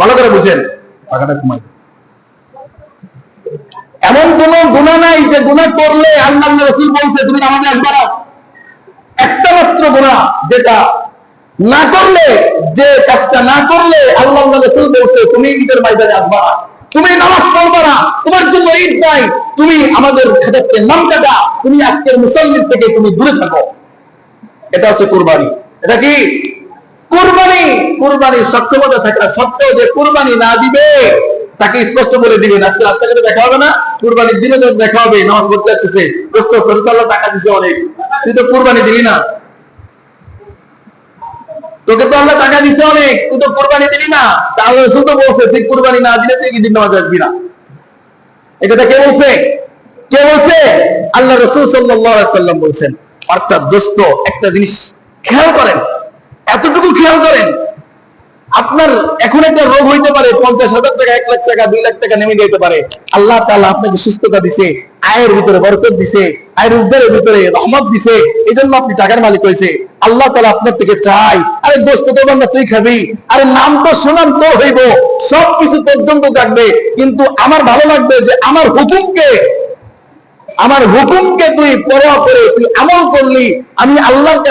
ভালো করে বুঝেন। টাকাটা কমাই এমন কোন গুণা নাই যে গুণা করলে আল্লাহ রসুল বলছে তুমি নামাজে আসবে না। একটা মাত্র গুণা যেটা না করলে যে কাজটা না করলে আল্লাহ রসুল বলছে তুমি ঈদের ময়দানে আসবা না। তুমি নামাজ পড়বা না। তোমার জন্য ঈদ নাই। তুমি আমাদের খাতাতে নাম কাটা তুমি আজকের মুসল্লির থেকে তুমি দূরে থাকো। এটা হচ্ছে কুরবানি। এটা কি? কুরবানি কুরবানি সক্ষমতা থাকা সত্ত্বেও যে কুরবানি না দিবে, তাকে স্পষ্ট বলে দিবেন আজকে রাস্তাঘাটে দেখা হবে না, কুরবানির দিনে যখন দেখা হবে, নামাজ পড়তে আসতেছে, দোস্ত তো টাকা দিছে অনেক। তুই তো কুরবানি দিলি না। তোকে তো আল্লাহ টাকা দিছে অনেক, তুই তো কুরবানি দিলি না। তাহলে রসুল তো বলছে, তুই কুরবানি না দিলে তুই ঈদের নামাজ আসবি না। কথা কে বলছে? কে বলছে? আল্লাহ রসুল সাল্লাম বলছেন, অর্থাৎ দোস্ত, একটা জিনিস খেয়াল করেন। খেয়াল করেন, আপনার এখন একটা রোগ হইতে পারে, পঞ্চাশ হাজার টাকা, এক লাখ টাকা, দুই লাখ টাকা নেমে যেতে পারে। আল্লাহ তাআলা আপনাকে সুস্থতা দিছে, আয়ের ভিতরে বরকত দিছে, আয় রোজগারের ভিতরে রহমত দিছে এই জন্য আপনি টাকার মালিক হয়েছে। আল্লাহ তাআলা আপনার থেকে চাই, আরে দোস্ত তো বান্দা তুই খাবি, আরে নাম তো শোনাম তো হইব সব কিছু জন্য থাকবে, কিন্তু আমার ভালো লাগবে যে আমার হুকুমকে আমার হুকুমকে তুই পরোয়া করে, তুই আমল করলি, আমি আল্লাহর কাছে